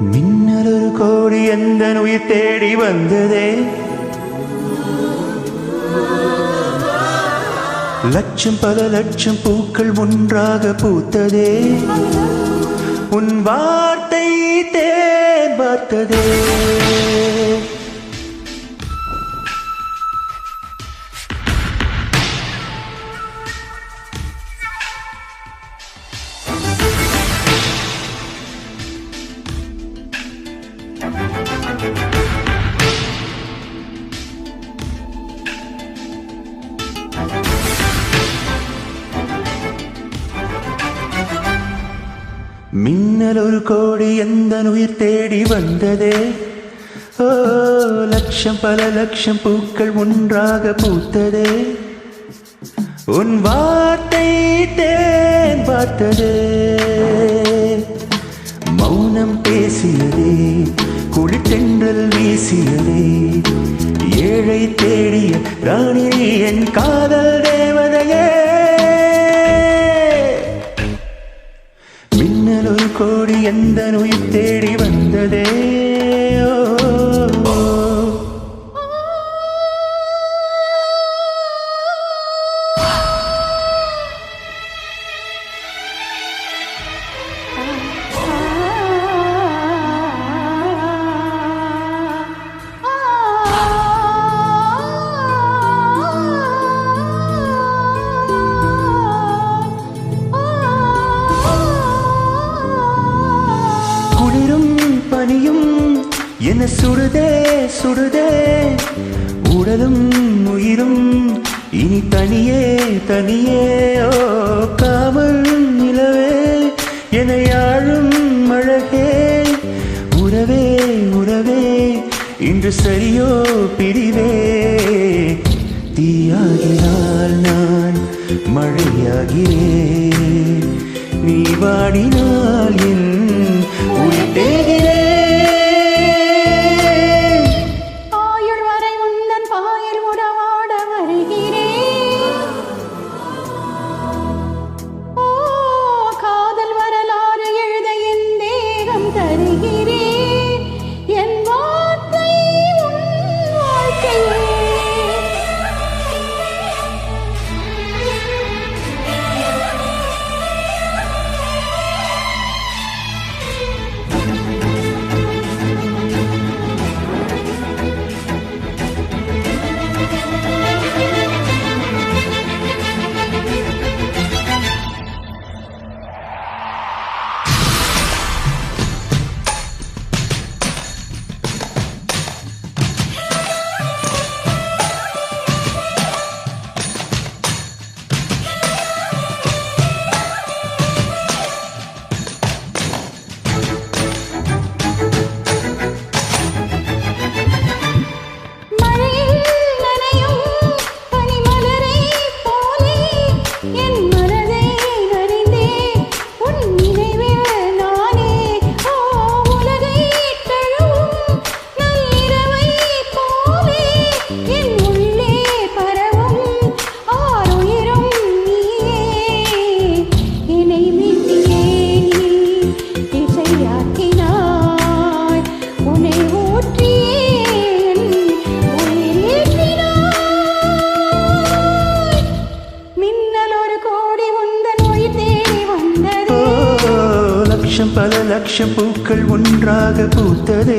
மின்னலொரு கோடி எந்த உயிர் தேடி வந்ததே? லட்சம் பல லட்சம் பூக்கள் ஒன்றாக பூத்ததே. உன் வார்த்தை தேன் மின்னல் ஒரு கோடி எந்த உயிர் தேடி வந்ததே? ஓ லட்சம் பல லட்சம் பூக்கள் ஒன்றாக பூத்ததே. உன் வார்த்தை தேன் பார்த்ததே. மௌனம் பேசியதே குளித்தென்றல் வீசியதே. ஏழை தேடிய ராணி என் காதல் கோடி எந்த நோய் தேடி வந்ததே. என்ன சுடுதே சுடுதே? உடலும் உயிரும் இனி தனியே தனியே. ஓ காவல் நிலவே என யாழும் அழகே. உறவே உறவே இன்று சரியோ பிரிவே. தீயாகினால் நான் மழையாகிறேன். நீ வாடினால் சந்தோஷம் பல லட்ச பூக்கள் ஒன்றாக பூத்ததே.